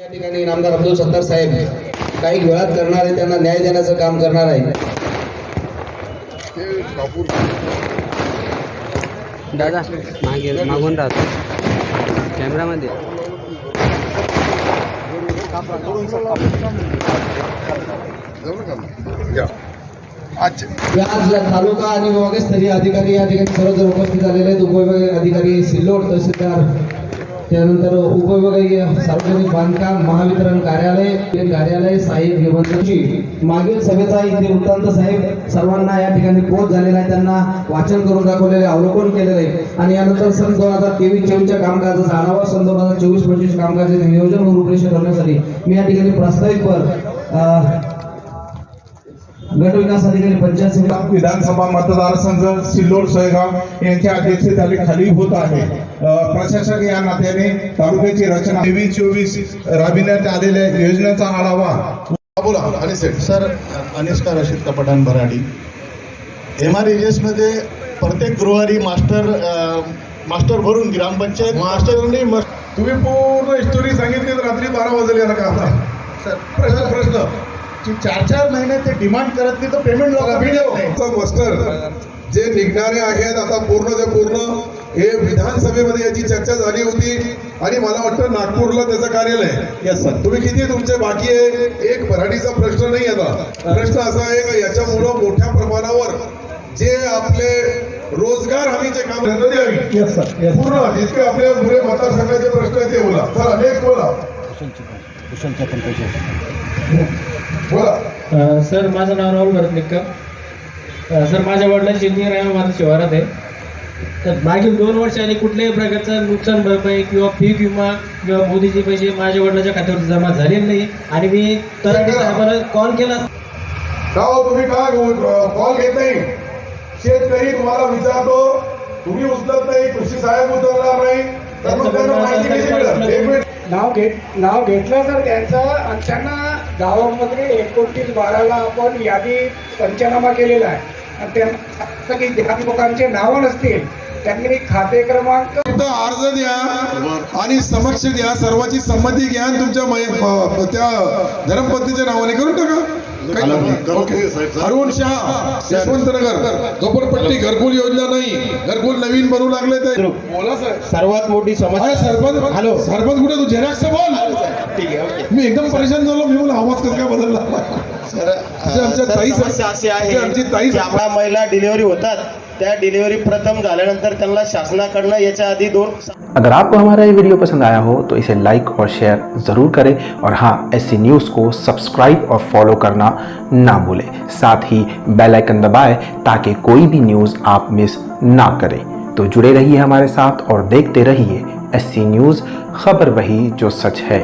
या ठिकाणी नामदार अब्दुल सत्तार साहेब काही वेळात करणार आहे त्यांना न्याय देण्याचं काम करणार आहे. दादा मागे मागून राहतो. कॅमेरामध्ये. या. आज तालुका आणि विभागस्तरीय अधिकारी या ठिकाणी सर्वजण उपस्थित झालेले आहेत. उपविभागीय अधिकारी सिल्लोड तहसीलदार त्यानंतर उपविभागीय सार्वजनिक बांधकाम महावितरण कार्यालय कार्यालय साहेब निबंधनची मागील सभेचा इथे वृत्तांत साहेब सर्वांना या ठिकाणी पोच झालेला आहे. त्यांना वाचन करून दाखवलेले अवलोकन केलेलं आहे. आणि यानंतर सन दोन हजार तेवीस चोवीसच्या कामकाजाचा आढावा सन दोन हजार चोवीस पंचवीस कामकाजाचे नियोजन व रूपरेषा करण्यासाठी मी या ठिकाणी प्रास्ताविक पर गट विकास अधिकारी पंचायत समिती. विधानसभा मतदारसंघ सिल्लोड सोयगाव यांच्या अध्यक्षतेखाली खाली होत आहे. प्रशासक या नात्याने तालुक्याची रचना तेवीस चोवीस राबविण्यात आलेल्या योजनेचा आढावा. बोला. सर अनिष्का रशीद कपटान भराडी. एम आरमध्ये प्रत्येक गुरुवारी मास्टर मास्टर भरून ग्रामपंचायत मास्टर तुम्ही पूर्ण हिस्टोरी सांगितली तर रात्री बारा वाजले का आता जे चार चार महिने ते डिमांड करत नाही तर पेमेंट व्हिडिओ मस्टर जे निघणारे आहेत आता पूर्ण ते पूर्ण हे विधानसभेमध्ये याची चर्चा झाली होती. आणि मला वाटतं नागपूरला त्याचं कार्यालय. येस सर तुम्ही किती तुमचे बाकी आहे? एक भराडीचा प्रश्न नाही आता. प्रश्न असा आहे का याच्यामुळं मोठ्या प्रमाणावर जे आपले रोजगार हमीचे काम हवी पूर्ण जितके आपले पुरे मतदारसंघाचे प्रश्न आहेत ते बोला. चला नेक्स्ट बोला. बोला. सर माझं नाव राहुल भरत निक्कर अ, सर माझ्या वडिलांची इंजिनियर आहे माझं शिवारात आहे. तर मागील दोन वर्षांनी कुठल्याही प्रकारचं नुकसान भरपाई किंवा पीक विमा किंवा मोदीचे पैसे माझ्या वडिलांच्या खात्यावर जमा झालेले नाही. आणि मी तलाठी साहेबांना कॉल केला. का हो तुम्ही का कॉल घेत नाही? शेतकरी तुम्हाला विचारतो तुम्ही उचलत नाही कृषी साहेब उचलणार नाही. तर माहिती कशी मिळेल? नाव घेत नाव घेतलं तर त्यांचं आणि त्यांना गावामध्ये एकोणतीस बाराला आपण यादी पंचनामा केलेला आहे. आणि त्यांना की ज्या लोकांचे नावं नसतील. त्यांनी खाते क्रमांक अर्ज द्या आणि समक्ष द्या. सर्वांची संमती घ्या आणि तुमच्या त्या धर्मपत्नीच्या नावाने करून टाका. हरवण शहा यशवंतनगर. झोपडपट्टी घरकुल योजना नाही. घरकुल नवीन बनवू लागले ते. बोला सर सर्वात मोठी अरे सरपंच. हॅलो. सरपंच कुठे तू? झेरॉक्स बोल. ठीक आहे ओके. मी एकदम परेशान झालो. मी बोला आवाज कसं काय बदलला? आमच्या सर, ताई समस्या अशी आहे जे आमची ताई की आपल्या महिला डिलिव्हरी होतात. त्या डिलिव्हरी प्रथम झाल्यानंतर त्यांना शासनाकडनं याच्या आधी दोन अगर आपको हमारा ये वीडियो पसंद आया हो तो इसे लाइक और शेयर ज़रूर करें। और हाँ ऐसी न्यूज़ को सब्सक्राइब और फॉलो करना ना भूलें। साथ ही बेल आइकन दबाएँ, ताकि कोई भी न्यूज़ आप मिस ना करें। तो जुड़े रहिए हमारे साथ और देखते रहिए ऐसी न्यूज़ खबर वही जो सच है।